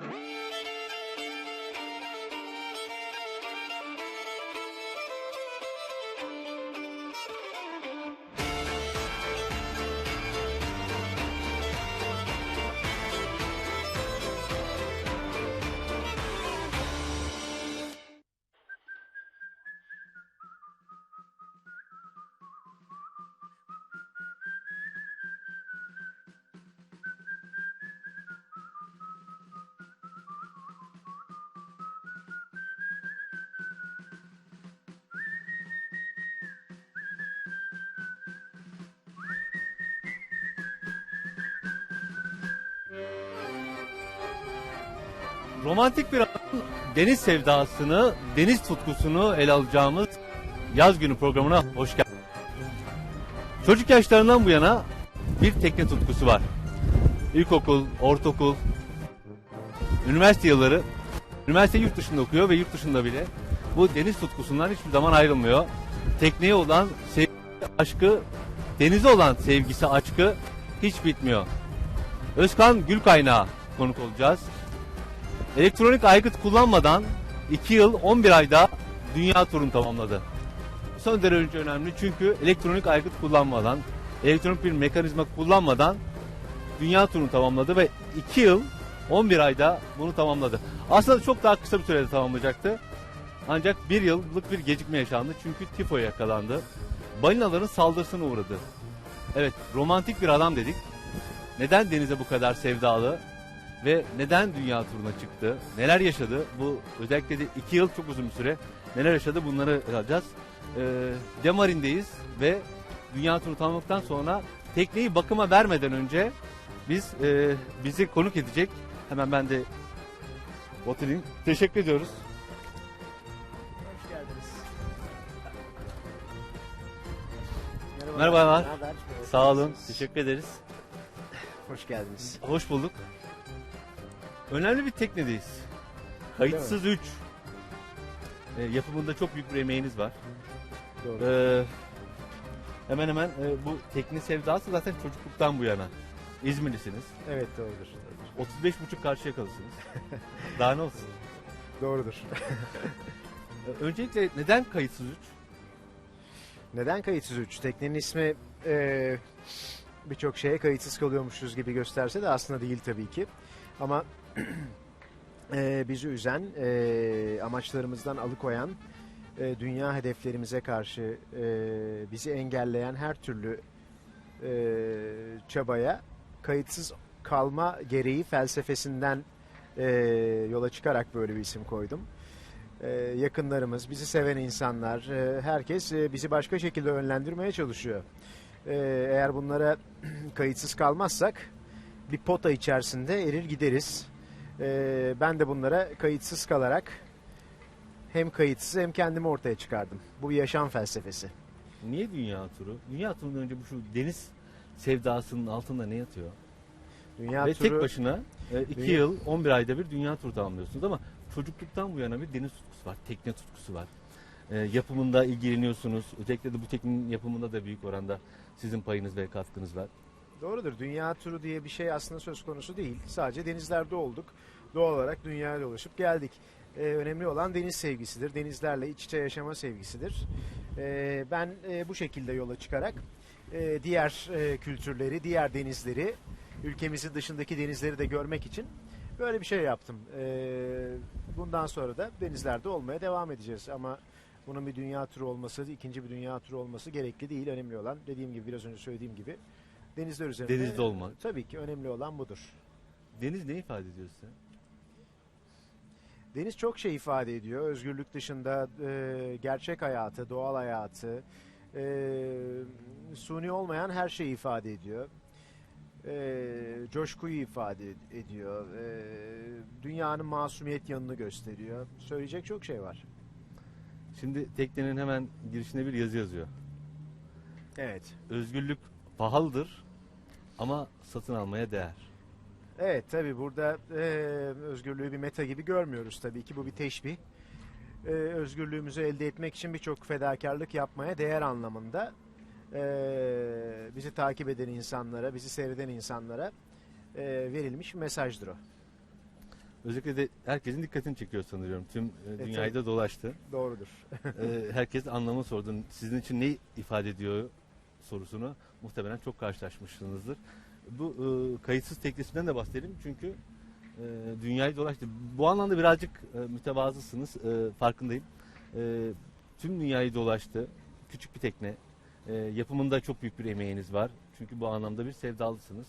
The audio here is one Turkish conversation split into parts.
Woo! Romantik bir adamın deniz sevdasını, deniz tutkusunu ele alacağımız yaz günü programına hoş geldiniz. Çocuk yaşlarından bu yana bir tekne tutkusu var. İlkokul, ortaokul, üniversite yılları, üniversite yurt dışında okuyor ve yurt dışında bile bu deniz tutkusundan hiçbir zaman ayrılmıyor. Tekneye olan sevgi, aşkı, denize olan sevgisi, aşkı hiç bitmiyor. Özkan Gülkaynağı konuk olacağız. Elektronik aygıt kullanmadan 2 yıl 11 ayda dünya turunu tamamladı. Son derece önemli çünkü elektronik aygıt kullanmadan, elektronik bir mekanizma kullanmadan dünya turunu tamamladı ve 2 yıl 11 ayda bunu tamamladı. Aslında çok daha kısa bir sürede tamamlayacaktı. Ancak bir yıllık bir gecikme yaşandı çünkü tifoya yakalandı. Balinaların saldırısına uğradı. Evet, romantik bir adam dedik. Neden denize bu kadar sevdalı? Ve neden dünya turuna çıktı, neler yaşadı, bu özellikle de iki yıl çok uzun bir süre neler yaşadı bunları alacağız. Ee, Demarin'deyiz ve dünya turunu tamamladıktan sonra tekneyi bakıma vermeden önce biz e, bizi konuk edecek. Hemen ben de oturayım. Teşekkür ediyoruz. Hoş geldiniz. Merhabalar. Ne haber? Sağ olun. Teşekkür ederiz. Hoş geldiniz. Hoş bulduk. Önemli bir teknedeyiz. Kayıtsız 3. E, yapımında çok büyük bir emeğiniz var. Doğru. Ee, hemen hemen e, bu tekne sevdası zaten çocukluktan bu yana. İzmirlisiniz. Evet doğrudur. doğrudur. 35 buçuk karşı yakalısınız. Daha ne olsun? Doğrudur. Ee, Öncelikle neden kayıtsız 3? Neden kayıtsız 3? Teknenin ismi e, birçok şeye kayıtsız kalıyormuşuz gibi gösterse de aslında değil tabii ki. Ama e, bizi üzen, e, amaçlarımızdan alıkoyan, e, dünya hedeflerimize karşı e, bizi engelleyen her türlü e, çabaya kayıtsız kalma gereği felsefesinden e, yola çıkarak böyle bir isim koydum. E, yakınlarımız, bizi seven insanlar, e, herkes e, bizi başka şekilde yönlendirmeye çalışıyor. E, eğer bunlara kayıtsız kalmazsak bir pota içerisinde erir gideriz. E, ben de bunlara kayıtsız kalarak hem kayıtsız hem kendimi ortaya çıkardım. Bu bir yaşam felsefesi. Niye dünya turu? Dünya turundan önce bu şu deniz sevdasının altında ne yatıyor? Dünya Ve turu tek başına 2 Dünya- yıl 11 ayda bir dünya turu tamamlıyorsunuz ama çocukluktan bu yana bir deniz tutkusu var, tekne tutkusu var. E, yapımında ilgileniyorsunuz. Özellikle de bu teknenin yapımında da büyük oranda sizin payınız ve katkınız var. Doğrudur. Dünya turu diye bir şey aslında söz konusu değil. Sadece denizlerde olduk. Doğal olarak dünyaya dolaşıp geldik. Ee, önemli olan deniz sevgisidir. Denizlerle iç içe yaşama sevgisidir. Ee, ben e, bu şekilde yola çıkarak e, diğer e, kültürleri, diğer denizleri, ülkemizin dışındaki denizleri de görmek için böyle bir şey yaptım. Ee, bundan sonra da denizlerde olmaya devam edeceğiz. Ama bunun bir dünya turu olması, ikinci bir dünya turu olması gerekli değil. Önemli olan dediğim gibi biraz önce söylediğim gibi denizler üzerinde. Denizde olmak. Tabii ki önemli olan budur. Deniz ne ifade ediyor size? Deniz çok şey ifade ediyor. Özgürlük dışında e, gerçek hayatı, doğal hayatı, e, suni olmayan her şeyi ifade ediyor. E, coşkuyu ifade ed- ediyor. E, dünyanın masumiyet yanını gösteriyor. Söyleyecek çok şey var. Şimdi teknenin hemen girişine bir yazı yazıyor. Evet. Özgürlük pahalıdır ama satın almaya değer. Evet tabii burada e, özgürlüğü bir meta gibi görmüyoruz tabii ki bu bir teşbih. E, özgürlüğümüzü elde etmek için birçok fedakarlık yapmaya değer anlamında e, bizi takip eden insanlara, bizi seyreden insanlara e, verilmiş bir mesajdır o. özellikle de herkesin dikkatini çekiyor sanıyorum. Tüm e, dünyayı da dolaştı. Doğrudur. E, herkes anlamı sordu. Sizin için ne ifade ediyor sorusunu muhtemelen çok karşılaşmışsınızdır. Bu e, kayıtsız teknesinden de bahsedelim çünkü e, dünyayı dolaştı. Bu anlamda birazcık e, mütevazısınız e, farkındayım. E, tüm dünyayı dolaştı. Küçük bir tekne. E, yapımında çok büyük bir emeğiniz var. Çünkü bu anlamda bir sevdalısınız.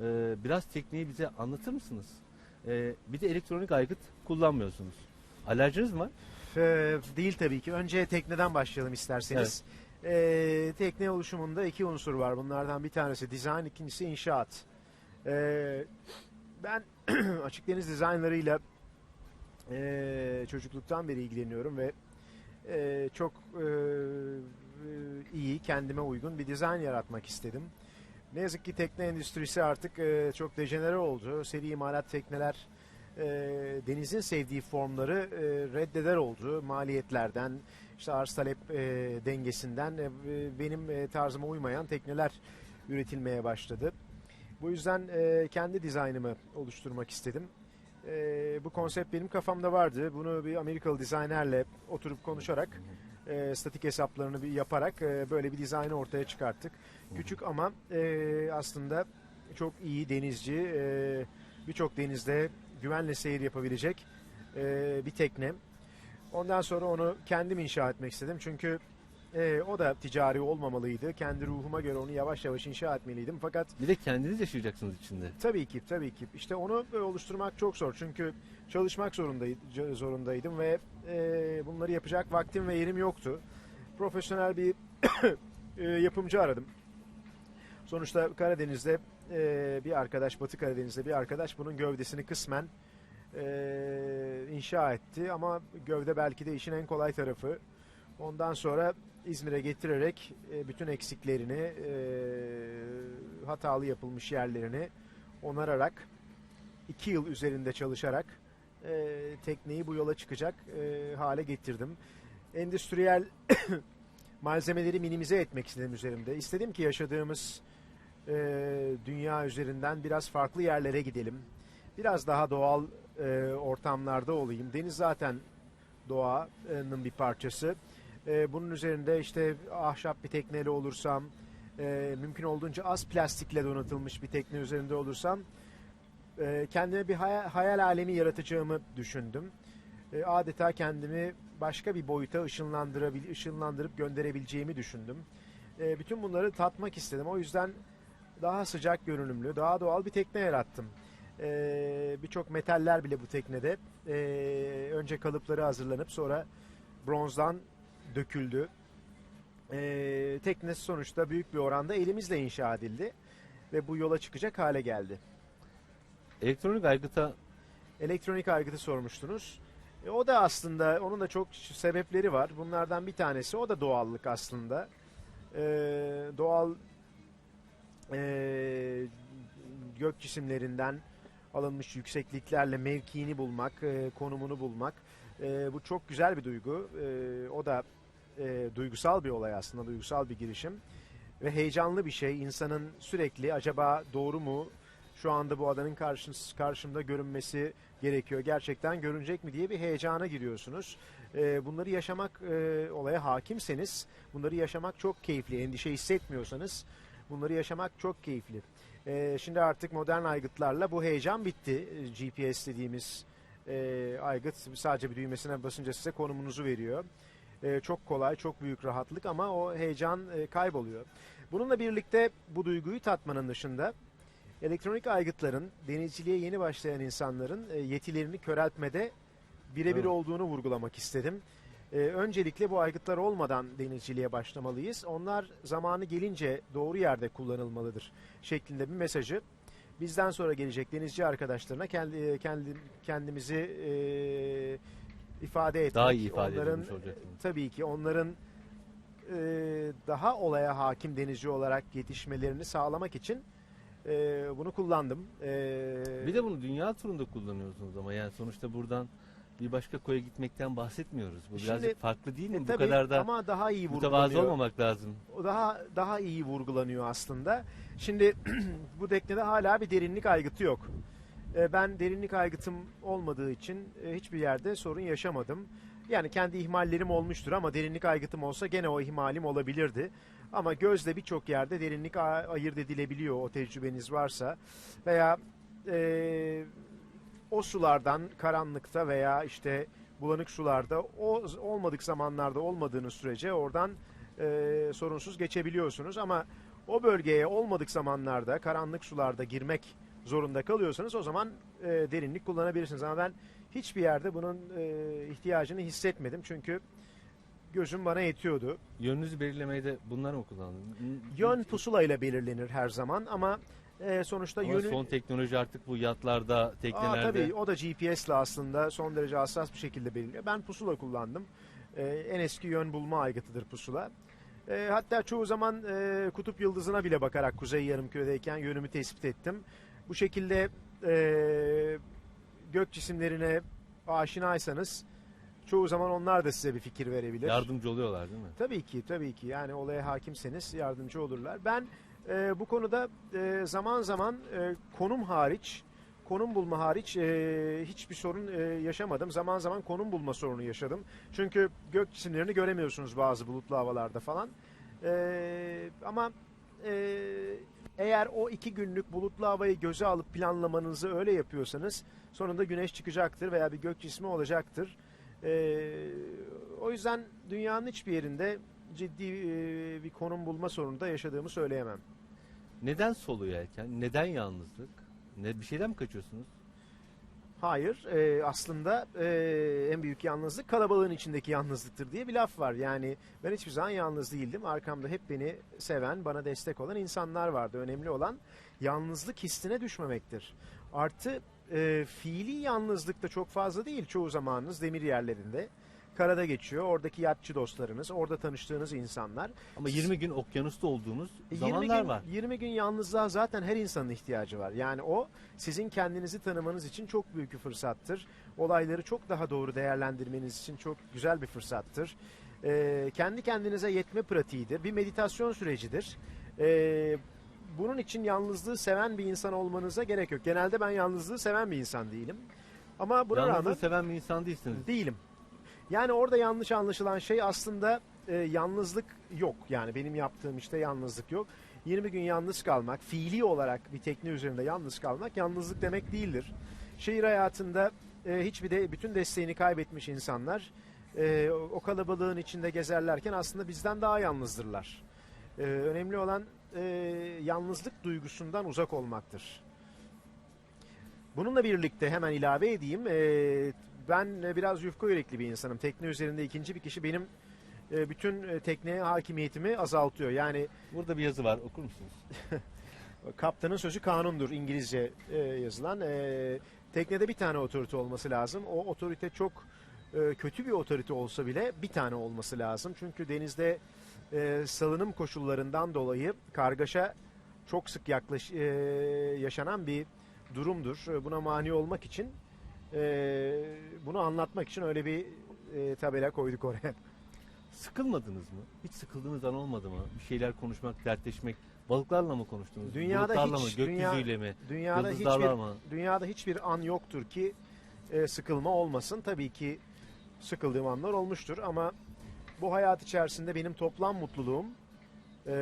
E, biraz tekneyi bize anlatır mısınız? E, bir de elektronik aygıt kullanmıyorsunuz. Alerjiniz mi var? Ee, değil tabii ki. Önce tekneden başlayalım isterseniz. Ee, tekne oluşumunda iki unsur var. Bunlardan bir tanesi dizayn, ikincisi inşaat. Ee, ben açık deniz dizaynlarıyla ee, çocukluktan beri ilgileniyorum ve ee, çok ee, iyi, kendime uygun bir dizayn yaratmak istedim. Ne yazık ki tekne endüstrisi artık ee, çok dejenere oldu. Seri imalat tekneler e, denizin sevdiği formları e, reddeder oldu. Maliyetlerden, işte arz talep e, dengesinden e, benim e, tarzıma uymayan tekneler üretilmeye başladı. Bu yüzden e, kendi dizaynımı oluşturmak istedim. E, bu konsept benim kafamda vardı. Bunu bir Amerikalı dizaynerle oturup konuşarak, e, statik hesaplarını bir yaparak e, böyle bir dizaynı ortaya çıkarttık. Küçük ama e, aslında çok iyi denizci, e, birçok denizde güvenle seyir yapabilecek e, bir tekne. Ondan sonra onu kendim inşa etmek istedim. Çünkü e, o da ticari olmamalıydı. Kendi ruhuma göre onu yavaş yavaş inşa etmeliydim. Fakat Bir de kendiniz yaşayacaksınız içinde. tabii ki tabii ki işte onu e, oluşturmak çok zor. Çünkü çalışmak zorundaydı, zorundaydım ve e, bunları yapacak vaktim ve yerim yoktu. Profesyonel bir e, yapımcı aradım. Sonuçta Karadeniz'de e, bir arkadaş, Batı Karadeniz'de bir arkadaş bunun gövdesini kısmen e, inşa etti. Ama gövde belki de işin en kolay tarafı. Ondan sonra İzmir'e getirerek e, bütün eksiklerini, e, hatalı yapılmış yerlerini onararak, iki yıl üzerinde çalışarak e, tekneyi bu yola çıkacak e, hale getirdim. Endüstriyel malzemeleri minimize etmek istedim üzerimde. İstedim ki yaşadığımız e, dünya üzerinden biraz farklı yerlere gidelim. Biraz daha doğal e, ortamlarda olayım. Deniz zaten doğanın bir parçası. E, bunun üzerinde işte ahşap bir tekneyle olursam, e, mümkün olduğunca az plastikle donatılmış bir tekne üzerinde olursam, e, kendime bir hayal, hayal alemi yaratacağımı düşündüm. E, adeta kendimi başka bir boyuta ışınlandırabil, ışınlandırıp gönderebileceğimi düşündüm. E, bütün bunları tatmak istedim. O yüzden daha sıcak görünümlü, daha doğal bir tekne yarattım. Ee, Birçok metaller bile bu teknede. Ee, önce kalıpları hazırlanıp sonra bronzdan döküldü. Ee, tekne sonuçta büyük bir oranda elimizle inşa edildi ve bu yola çıkacak hale geldi. Elektronik aygıta Elektronik aygıtı sormuştunuz. E, o da aslında onun da çok sebepleri var. Bunlardan bir tanesi o da doğallık aslında. Ee, doğal e, gök cisimlerinden alınmış yüksekliklerle mevkiini bulmak, e, konumunu bulmak. E, bu çok güzel bir duygu. E, o da e, duygusal bir olay aslında, duygusal bir girişim. Ve heyecanlı bir şey. İnsanın sürekli acaba doğru mu, şu anda bu adanın karşınız, karşımda görünmesi gerekiyor. Gerçekten görünecek mi diye bir heyecana giriyorsunuz. E, bunları yaşamak, e, olaya hakimseniz, bunları yaşamak çok keyifli. Endişe hissetmiyorsanız bunları yaşamak çok keyifli. E, şimdi artık modern aygıtlarla bu heyecan bitti. E, GPS dediğimiz e, aygıt sadece bir düğmesine basınca size konumunuzu veriyor. E, çok kolay, çok büyük rahatlık ama o heyecan e, kayboluyor. Bununla birlikte bu duyguyu tatmanın dışında elektronik aygıtların denizciliğe yeni başlayan insanların e, yetilerini köreltmede birebir Evet. olduğunu vurgulamak istedim. E, öncelikle bu aygıtlar olmadan denizciliğe başlamalıyız. Onlar zamanı gelince doğru yerde kullanılmalıdır şeklinde bir mesajı bizden sonra gelecek denizci arkadaşlarına kendi, kendi kendimizi e, ifade etmek. daha iyi ifade onların. Tabii ki onların e, daha olaya hakim denizci olarak yetişmelerini sağlamak için e, bunu kullandım. E, Bir de bunu dünya turunda kullanıyorsunuz ama yani sonuçta buradan bir başka koya gitmekten bahsetmiyoruz. Bu Şimdi- birazcık farklı değil mi? e, Bu tabii kadar da ama daha iyi mütevazı olmamak lazım. O daha daha iyi vurgulanıyor aslında. Şimdi bu teknede hala bir derinlik aygıtı yok. e, ben derinlik aygıtım olmadığı için e, hiçbir yerde sorun yaşamadım. Yani kendi ihmallerim olmuştur ama derinlik aygıtım olsa gene o ihmalim olabilirdi. Ama gözle birçok yerde derinlik ayırt edilebiliyor o tecrübeniz varsa. Veya e, o sulardan karanlıkta veya işte bulanık sularda o olmadık zamanlarda olmadığınız sürece oradan e, sorunsuz geçebiliyorsunuz. Ama o bölgeye olmadık zamanlarda karanlık sularda girmek zorunda kalıyorsanız o zaman e, derinlik kullanabilirsiniz. Ama ben hiçbir yerde bunun e, ihtiyacını hissetmedim çünkü gözüm bana yetiyordu. Yönünüzü belirlemeye de bunlar mı kullandınız? Yön pusula ile belirlenir her zaman ama e, sonuçta Ama yönü... son teknoloji artık bu yatlarda, Aa, teknelerde. tabii o da GPS'le aslında son derece hassas bir şekilde belirliyor. Ben pusula kullandım. E, en eski yön bulma aygıtıdır pusula. E, hatta çoğu zaman e, kutup yıldızına bile bakarak kuzey yarımküredeyken yönümü tespit ettim. Bu şekilde e, gök cisimlerine aşinaysanız çoğu zaman onlar da size bir fikir verebilir. Yardımcı oluyorlar değil mi? Tabii ki, tabii ki. Yani olaya hakimseniz yardımcı olurlar. Ben e, bu konuda e, zaman zaman e, konum hariç, konum bulma hariç e, hiçbir sorun e, yaşamadım. Zaman zaman konum bulma sorunu yaşadım. Çünkü gök cisimlerini göremiyorsunuz bazı bulutlu havalarda falan. E, ama e, eğer o iki günlük bulutlu havayı göze alıp planlamanızı öyle yapıyorsanız sonunda güneş çıkacaktır veya bir gök cismi olacaktır. Ee, o yüzden dünyanın hiçbir yerinde ciddi e, bir konum bulma sorunu da yaşadığımı söyleyemem. Neden solu yelken? Neden yalnızlık? Ne, bir şeyden mi kaçıyorsunuz? Hayır, e, aslında e, en büyük yalnızlık kalabalığın içindeki yalnızlıktır diye bir laf var. Yani ben hiçbir zaman yalnız değildim. Arkamda hep beni seven, bana destek olan insanlar vardı. Önemli olan yalnızlık hissine düşmemektir. Artı e, fiili yalnızlık da çok fazla değil çoğu zamanınız demir yerlerinde. Karada geçiyor. Oradaki yatçı dostlarınız, orada tanıştığınız insanlar. Ama 20 gün okyanusta olduğunuz E, 20 zamanlar gün, var. 20 gün yalnızlığa zaten her insanın ihtiyacı var. Yani o sizin kendinizi tanımanız için çok büyük bir fırsattır. Olayları çok daha doğru değerlendirmeniz için çok güzel bir fırsattır. Ee, kendi kendinize yetme pratiğidir. Bir meditasyon sürecidir. Ee, bunun için yalnızlığı seven bir insan olmanıza gerek yok. Genelde ben yalnızlığı seven bir insan değilim. Ama buna Yalnızlığı rağmen seven bir insan değilsiniz. Değilim. Yani orada yanlış anlaşılan şey aslında e, yalnızlık yok. Yani benim yaptığım işte yalnızlık yok. 20 gün yalnız kalmak, fiili olarak bir tekne üzerinde yalnız kalmak yalnızlık demek değildir. Şehir hayatında e, hiçbir de bütün desteğini kaybetmiş insanlar e, o- kalabalığın içinde gezerlerken aslında bizden daha yalnızdırlar. E, önemli olan e, yalnızlık duygusundan uzak olmaktır. Bununla birlikte hemen ilave edeyim. e, ben e, biraz yufka yürekli bir insanım. Tekne üzerinde ikinci bir kişi benim e, bütün e, tekneye hakimiyetimi azaltıyor. Yani Burada bir yazı var okur musunuz? kaptanın sözü kanundur İngilizce e, yazılan. E, teknede bir tane otorite olması lazım. O otorite çok e, kötü bir otorite olsa bile bir tane olması lazım. Çünkü denizde e, salınım koşullarından dolayı kargaşa çok sık yaklaş, e, yaşanan bir durumdur. Buna mani olmak için e, bunu anlatmak için öyle bir e, tabela koyduk oraya. Sıkılmadınız mı? Hiç sıkıldığınız an olmadı mı? Bir şeyler konuşmak, dertleşmek. Balıklarla mı konuştunuz? Dünyada Bulutlarla hiç- mı? dünya- Gökyüzüyle mi? Dünyada Yıldızlarla hiçbir mı? dünyada hiçbir an yoktur ki e, sıkılma olmasın. Tabii ki sıkıldığım anlar olmuştur ama bu hayat içerisinde benim toplam mutluluğum e,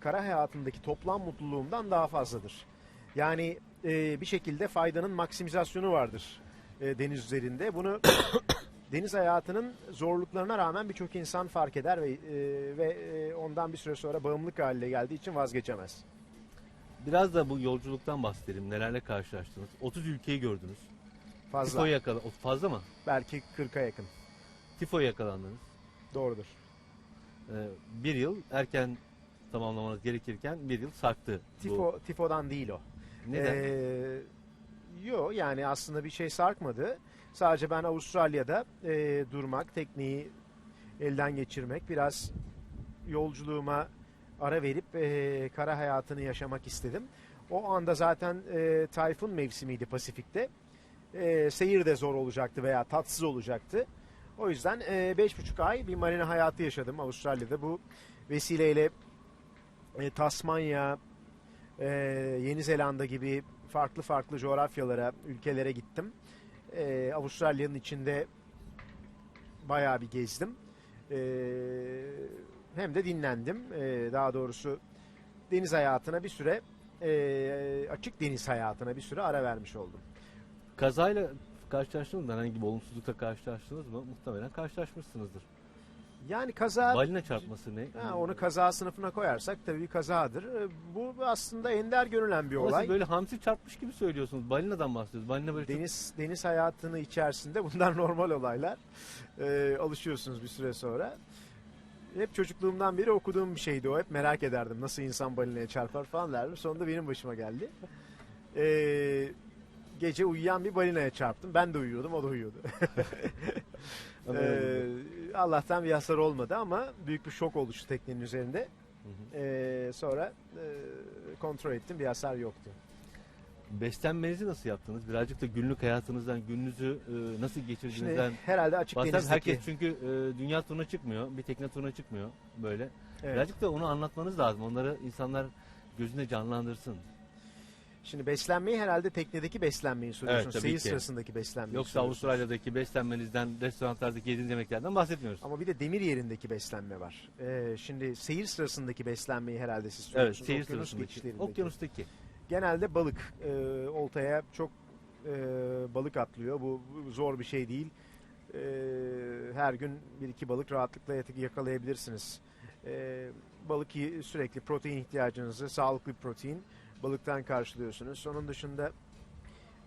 kara hayatındaki toplam mutluluğumdan daha fazladır. Yani e, bir şekilde faydanın maksimizasyonu vardır e, deniz üzerinde. Bunu deniz hayatının zorluklarına rağmen birçok insan fark eder ve e, ve e, ondan bir süre sonra bağımlılık haline geldiği için vazgeçemez. Biraz da bu yolculuktan bahsedelim. Nelerle karşılaştınız? 30 ülkeyi gördünüz. Fazla. Tifo yakala fazla mı? Belki 40'a yakın. Tifo yakalandınız. Doğrudur. Ee, bir yıl erken tamamlamanız gerekirken bir yıl sarktı. bu. Tifo, tifodan değil o. Neden? Ee, yo yani aslında bir şey sarkmadı. Sadece ben Avustralya'da e, durmak, tekneyi elden geçirmek, biraz yolculuğuma ara verip e, kara hayatını yaşamak istedim. O anda zaten e, tayfun mevsimiydi Pasifik'te. E, seyir de zor olacaktı veya tatsız olacaktı. O yüzden e, beş buçuk ay bir marina hayatı yaşadım Avustralya'da. Bu vesileyle e, Tasmanya, e, Yeni Zelanda gibi farklı farklı coğrafyalara, ülkelere gittim. Ee, Avustralya'nın içinde bayağı bir gezdim. Ee, hem de dinlendim. Ee, daha doğrusu deniz hayatına bir süre, e, açık deniz hayatına bir süre ara vermiş oldum. Kazayla karşılaştınız mı? Herhangi bir olumsuzlukla karşılaştınız mı? Muhtemelen karşılaşmışsınızdır. Yani kaza Balina çarpması ne? Ha, onu kaza sınıfına koyarsak tabii bir kazadır. Ee, Bu aslında ender görülen bir siz olay. böyle hamsi çarpmış gibi söylüyorsunuz. Balinadan bahsediyoruz. Balina böyle çok- Deniz deniz hayatını içerisinde bunlar normal olaylar. Ee, alışıyorsunuz bir süre sonra. Hep çocukluğumdan beri okuduğum bir şeydi o. Hep merak ederdim nasıl insan balinaya çarpar falan derdim. Sonunda benim başıma geldi. Ee, gece uyuyan bir balinaya çarptım. Ben de uyuyordum, o da uyuyordu. Ee, Allah'tan bir hasar olmadı ama büyük bir şok oluştu teknenin üzerinde. Ee, sonra e, kontrol ettim bir hasar yoktu. Beslenmenizi nasıl yaptınız? Birazcık da günlük hayatınızdan, gününüzü e, nasıl Şimdi geçirdiğinizden herhalde açık bahseder. denizdeki... Herkes çünkü e, dünya turuna çıkmıyor. Bir tekne turuna çıkmıyor böyle. Evet. Birazcık da onu anlatmanız lazım. Onları insanlar gözünde canlandırsın. Şimdi beslenmeyi herhalde teknedeki beslenmeyi soruyorsun. Evet, tabii Seyir ki. sırasındaki beslenmeyi Yoksa soruyorsunuz. Avustralya'daki beslenmenizden, restoranlardaki yediğiniz yemeklerden bahsetmiyoruz. Ama bir de demir yerindeki beslenme var. Ee, şimdi seyir sırasındaki beslenmeyi herhalde siz Evet, soruyorsunuz. seyir Okyanus sırasındaki. geçişlerindeki. Okyanustaki. Genelde balık. e, oltaya çok e, balık atlıyor. Bu, bu zor bir şey değil. E, her gün bir iki balık rahatlıkla yat- yakalayabilirsiniz. E, balık yi- sürekli protein ihtiyacınızı, sağlıklı bir protein balıktan karşılıyorsunuz. Onun dışında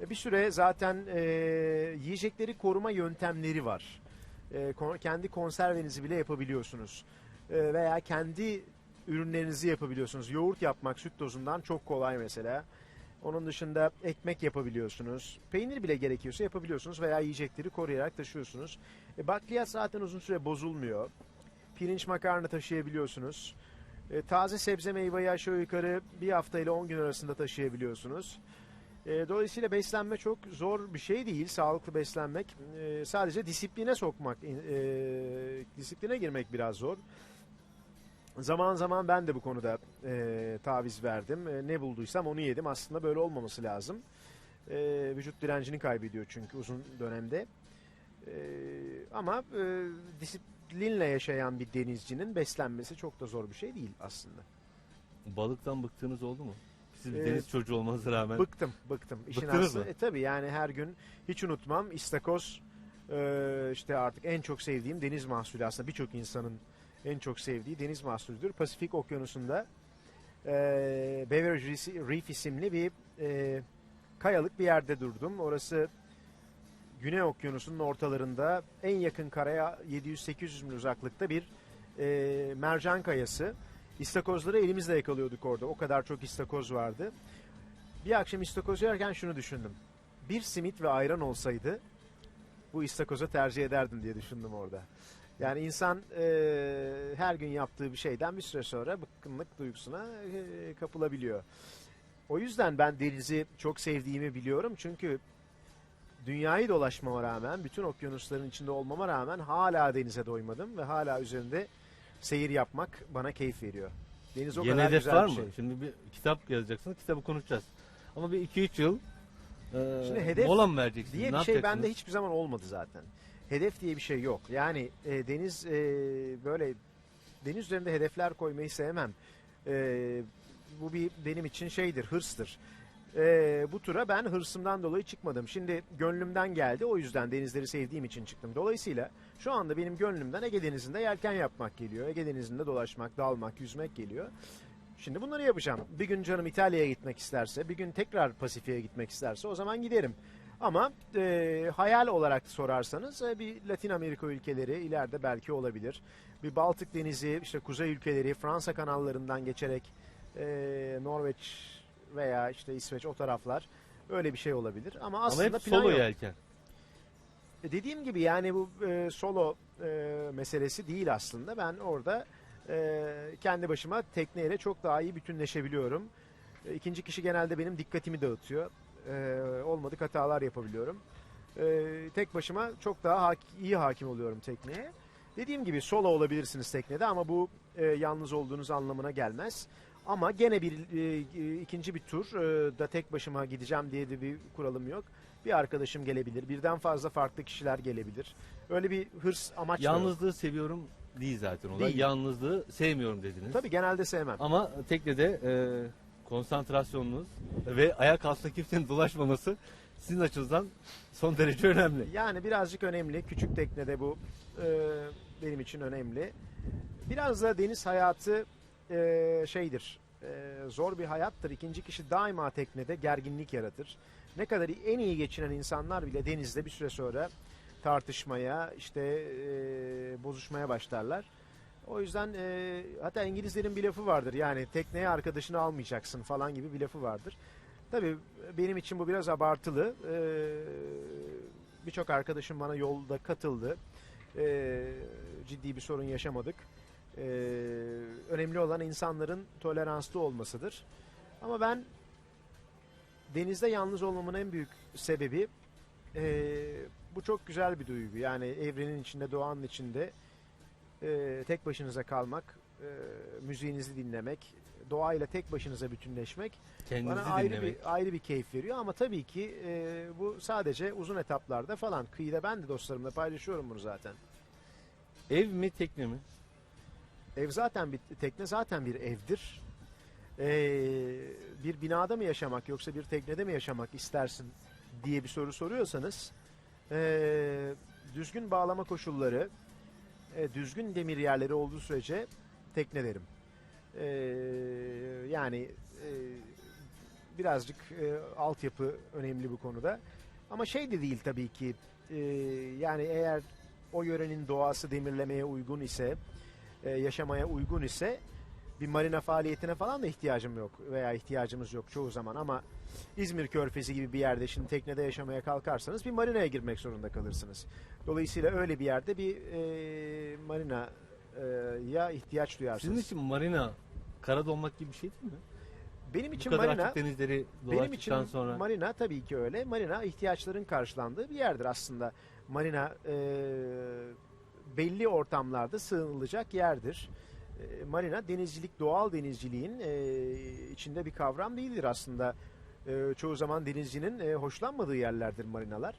e, bir süre zaten e, yiyecekleri koruma yöntemleri var. E, kendi konservenizi bile yapabiliyorsunuz. E, veya kendi ürünlerinizi yapabiliyorsunuz. Yoğurt yapmak süt tozundan çok kolay mesela. Onun dışında ekmek yapabiliyorsunuz. Peynir bile gerekiyorsa yapabiliyorsunuz veya yiyecekleri koruyarak taşıyorsunuz. E, bakliyat zaten uzun süre bozulmuyor. Pirinç makarna taşıyabiliyorsunuz. E, taze sebze meyveyi aşağı yukarı bir hafta ile 10 gün arasında taşıyabiliyorsunuz. E, dolayısıyla beslenme çok zor bir şey değil. Sağlıklı beslenmek. E, sadece disipline sokmak, e, disipline girmek biraz zor. Zaman zaman ben de bu konuda e, taviz verdim. E, ne bulduysam onu yedim. Aslında böyle olmaması lazım. E, vücut direncini kaybediyor çünkü uzun dönemde. E, ama e, disiplinle yaşayan bir denizcinin beslenmesi çok da zor bir şey değil aslında. Balıktan bıktığınız oldu mu? Siz bir Ee, deniz çocuğu olmanıza rağmen. Bıktım, bıktım. İşin Bıktınız aslı, mı? e, tabii yani her gün hiç unutmam istakoz e, işte artık en çok sevdiğim deniz mahsulü aslında birçok insanın en çok sevdiği deniz mahsulüdür. Pasifik Okyanusu'nda e, Beverage Reef- isimli bir e, kayalık bir yerde durdum. Orası Güney Okyanusu'nun ortalarında en yakın karaya 700-800 mil uzaklıkta bir e, mercan kayası. İstakozları elimizle yakalıyorduk orada. O kadar çok istakoz vardı. Bir akşam istakoz yerken şunu düşündüm. Bir simit ve ayran olsaydı bu istakoza tercih ederdim diye düşündüm orada. Yani insan e, her gün yaptığı bir şeyden bir süre sonra bıkkınlık duygusuna e, kapılabiliyor. O yüzden ben denizi çok sevdiğimi biliyorum. Çünkü dünyayı dolaşmama rağmen, bütün okyanusların içinde olmama rağmen hala denize doymadım ve hala üzerinde seyir yapmak bana keyif veriyor. Deniz o Yeni kadar hedef güzel var bir mı? şey. Şimdi bir kitap yazacaksınız, kitabı konuşacağız. Ama bir 2-3 yıl e, Şimdi hedef mola mı vereceksiniz? diye ne bir şey yapacaksınız? bende hiçbir zaman olmadı zaten. Hedef diye bir şey yok. Yani e, deniz e, böyle deniz üzerinde hedefler koymayı sevmem. E, bu bir benim için şeydir, hırstır. E, bu tura ben hırsımdan dolayı çıkmadım. Şimdi gönlümden geldi. O yüzden denizleri sevdiğim için çıktım. Dolayısıyla şu anda benim gönlümden Ege Denizi'nde yelken yapmak geliyor. Ege Denizi'nde dolaşmak, dalmak, yüzmek geliyor. Şimdi bunları yapacağım. Bir gün canım İtalya'ya gitmek isterse, bir gün tekrar Pasifik'e gitmek isterse o zaman giderim. Ama e, hayal olarak sorarsanız e, bir Latin Amerika ülkeleri ileride belki olabilir. Bir Baltık Denizi, işte kuzey ülkeleri, Fransa kanallarından geçerek e, Norveç veya işte İsveç o taraflar öyle bir şey olabilir. Ama Ama aslında hep plan solo yok. yelken. E, Dediğim gibi yani bu e, solo e, meselesi değil aslında. Ben orada e, kendi başıma tekneyle çok daha iyi bütünleşebiliyorum. E, ikinci kişi genelde benim dikkatimi dağıtıyor. E, olmadık hatalar yapabiliyorum. E, tek başıma çok daha hak- iyi hakim oluyorum tekneye. Dediğim gibi solo olabilirsiniz teknede ama bu e, yalnız olduğunuz anlamına gelmez. Ama gene bir e, e, ikinci bir tur e, da tek başıma gideceğim diye de bir kuralım yok. Bir arkadaşım gelebilir, birden fazla farklı kişiler gelebilir. Öyle bir hırs amaç da yok. Yalnızlığı seviyorum değil zaten olay. Değil. Yalnızlığı sevmiyorum dediniz. Tabii genelde sevmem. Ama teknede e, konsantrasyonunuz ve ayak altında kimsenin dolaşmaması sizin açınızdan son derece önemli. Yani birazcık önemli. Küçük teknede bu e, benim için önemli. Biraz da deniz hayatı e, şeydir. e, zor bir hayattır. İkinci kişi daima teknede gerginlik yaratır. Ne kadar iyi- en iyi geçinen insanlar bile denizde bir süre sonra tartışmaya, işte e, bozuşmaya başlarlar. O yüzden e, hatta İngilizlerin bir lafı vardır. Yani tekneye arkadaşını almayacaksın falan gibi bir lafı vardır. Tabii benim için bu biraz abartılı. Ee, Birçok arkadaşım bana yolda katıldı. Ee, ciddi bir sorun yaşamadık. Ee, önemli olan insanların toleranslı olmasıdır. Ama ben denizde yalnız olmamın en büyük sebebi ee, bu çok güzel bir duygu. Yani evrenin içinde, doğanın içinde ee, tek başınıza kalmak, ee, müziğinizi dinlemek, doğayla tek başınıza bütünleşmek Kendinizi bana ayrı dinlemek. bir ayrı bir keyif veriyor ama tabii ki e, bu sadece uzun etaplarda falan. Kıyıda ben de dostlarımla paylaşıyorum bunu zaten. Ev mi tekne mi? Ev zaten bir tekne zaten bir evdir. E, bir binada mı yaşamak yoksa bir teknede mi yaşamak istersin diye bir soru soruyorsanız e, düzgün bağlama koşulları, e, düzgün demir yerleri olduğu sürece tekne derim. E, yani e, birazcık e, altyapı önemli bu konuda. Ama şey de değil tabii ki. e, yani eğer o yörenin doğası demirlemeye uygun ise, e, yaşamaya uygun ise bir marina faaliyetine falan da ihtiyacım yok veya ihtiyacımız yok çoğu zaman ama İzmir Körfezi gibi bir yerde şimdi teknede yaşamaya kalkarsanız bir marinaya girmek zorunda kalırsınız. Dolayısıyla öyle bir yerde bir e, marina e, ya ihtiyaç duyarsınız. Sizin için marina karada olmak gibi bir şey değil mi? Benim Bu için kadar marina açık denizleri benim için sonra marina tabii ki öyle. Marina ihtiyaçların karşılandığı bir yerdir aslında. Marina e, belli ortamlarda sığınılacak yerdir. E, marina denizcilik, doğal denizciliğin e, içinde bir kavram değildir aslında. E, çoğu zaman denizcinin hoşlanmadığı yerlerdir marinalar.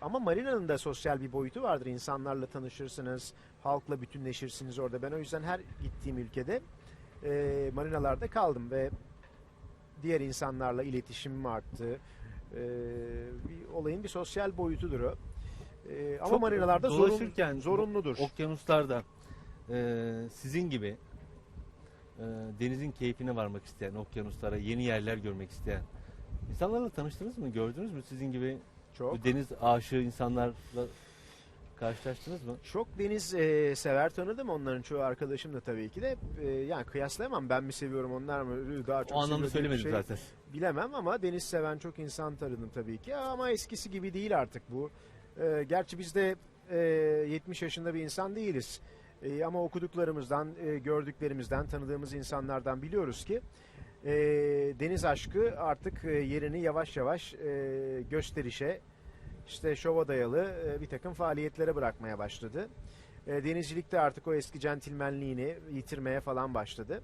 Ama marinanın da sosyal bir boyutu vardır. İnsanlarla tanışırsınız, halkla bütünleşirsiniz orada. Ben o yüzden her gittiğim ülkede marinalarda kaldım ve diğer insanlarla iletişimim arttı. Olayın bir sosyal boyutudur o. Ee, ama Çok marinalarda zorun, dolaşırken zorunludur. okyanuslarda e, sizin gibi e, denizin keyfine varmak isteyen, okyanuslara yeni yerler görmek isteyen insanlarla tanıştınız mı? Gördünüz mü? Sizin gibi Çok. bu deniz aşığı insanlarla karşılaştınız mı? Çok deniz e, sever tanıdım. Onların çoğu arkadaşım da tabii ki de. E, yani kıyaslayamam. Ben mi seviyorum onlar mı? Daha çok o anlamda söylemedim şey zaten. Bilemem ama deniz seven çok insan tanıdım tabii ki. Ama eskisi gibi değil artık bu. E, gerçi biz de e, 70 yaşında bir insan değiliz. E, ama okuduklarımızdan, e, gördüklerimizden, tanıdığımız insanlardan biliyoruz ki e, deniz aşkı artık e, yerini yavaş yavaş e, gösterişe, işte şova dayalı e, bir takım faaliyetlere bırakmaya başladı. E, denizcilikte artık o eski centilmenliğini yitirmeye falan başladı.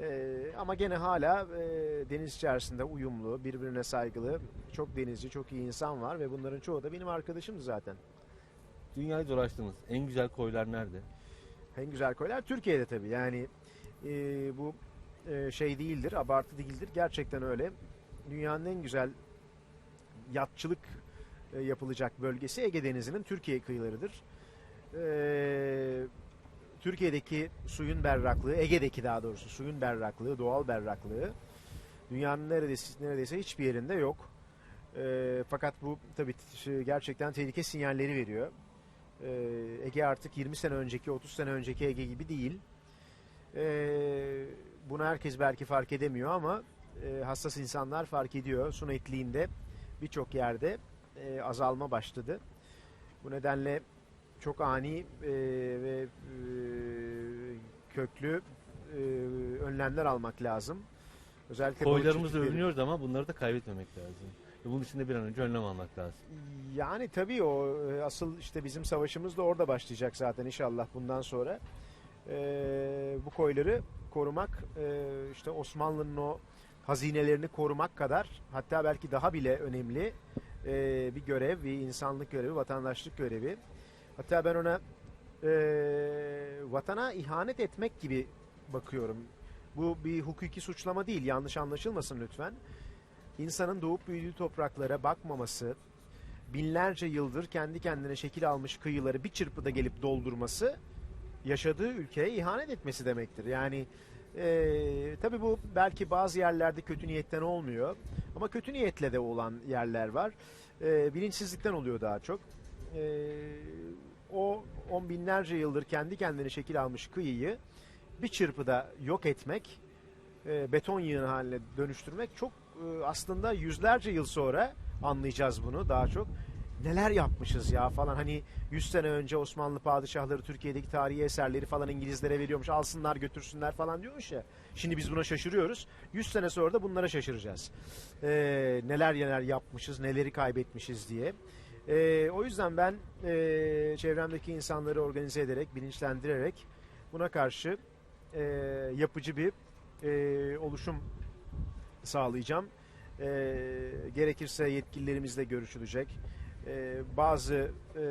E, ama gene hala e, deniz içerisinde uyumlu, birbirine saygılı, çok denizci, çok iyi insan var ve bunların çoğu da benim arkadaşımdı zaten. Dünyayı dolaştınız. En güzel koylar nerede? En güzel koylar Türkiye'de tabii. Yani e, bu e, şey değildir, abartı değildir. Gerçekten öyle. Dünyanın en güzel yatçılık e, yapılacak bölgesi Ege Denizi'nin Türkiye kıyılarıdır. E, Türkiye'deki suyun berraklığı, Ege'deki daha doğrusu suyun berraklığı, doğal berraklığı dünyanın neredeyse, neredeyse hiçbir yerinde yok. E, fakat bu tabii t- gerçekten tehlike sinyalleri veriyor. E, Ege artık 20 sene önceki, 30 sene önceki Ege gibi değil. E, bunu herkes belki fark edemiyor ama e, hassas insanlar fark ediyor. Su netliğinde birçok yerde e, azalma başladı. Bu nedenle çok ani e, ve e, köklü e, önlemler almak lazım. Özellikle Koylarımızla çiftlikleri- övünüyoruz ama bunları da kaybetmemek lazım. Ve bunun için de bir an önce önlem almak lazım. Yani tabii o e, asıl işte bizim savaşımız da orada başlayacak zaten inşallah bundan sonra. E, bu koyları korumak e, işte Osmanlı'nın o hazinelerini korumak kadar hatta belki daha bile önemli e, bir görev, bir insanlık görevi, vatandaşlık görevi. Hatta ben ona e, vatana ihanet etmek gibi bakıyorum. Bu bir hukuki suçlama değil, yanlış anlaşılmasın lütfen. İnsanın doğup büyüdüğü topraklara bakmaması, binlerce yıldır kendi kendine şekil almış kıyıları bir çırpıda gelip doldurması, yaşadığı ülkeye ihanet etmesi demektir. Yani e, tabii bu belki bazı yerlerde kötü niyetten olmuyor ama kötü niyetle de olan yerler var. E, bilinçsizlikten oluyor daha çok. E, o on binlerce yıldır kendi kendine şekil almış kıyıyı bir çırpıda yok etmek, e, beton yığını haline dönüştürmek çok e, aslında yüzlerce yıl sonra anlayacağız bunu daha çok. Neler yapmışız ya falan hani 100 sene önce Osmanlı padişahları Türkiye'deki tarihi eserleri falan İngilizlere veriyormuş alsınlar götürsünler falan diyormuş ya. Şimdi biz buna şaşırıyoruz. 100 sene sonra da bunlara şaşıracağız. E, neler neler yapmışız neleri kaybetmişiz diye. E, o yüzden ben e, çevremdeki insanları organize ederek bilinçlendirerek buna karşı e, yapıcı bir e, oluşum sağlayacağım. E, gerekirse yetkililerimizle görüşülecek. E, bazı e,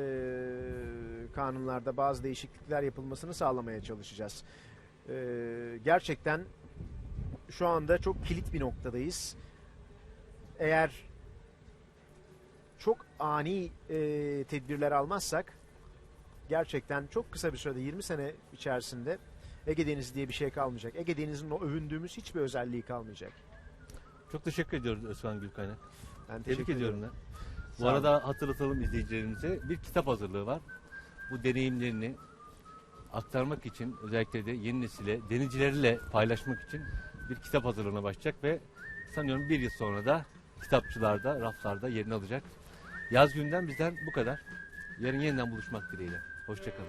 kanunlarda bazı değişiklikler yapılmasını sağlamaya çalışacağız. E, gerçekten şu anda çok kilit bir noktadayız. Eğer ani e, tedbirler almazsak gerçekten çok kısa bir sürede 20 sene içerisinde Ege Denizi diye bir şey kalmayacak. Ege Denizi'nin o övündüğümüz hiçbir özelliği kalmayacak. Çok teşekkür ediyoruz Özkan Gülkaynak. Ben Tebrik ediyorum ben. Bu arada hatırlatalım izleyicilerimize bir kitap hazırlığı var. Bu deneyimlerini aktarmak için özellikle de yeni nesile, denizcileriyle paylaşmak için bir kitap hazırlığına başlayacak ve sanıyorum bir yıl sonra da kitapçılarda, raflarda yerini alacak. Yaz günden bizden bu kadar. Yarın yeniden buluşmak dileğiyle. Hoşçakalın.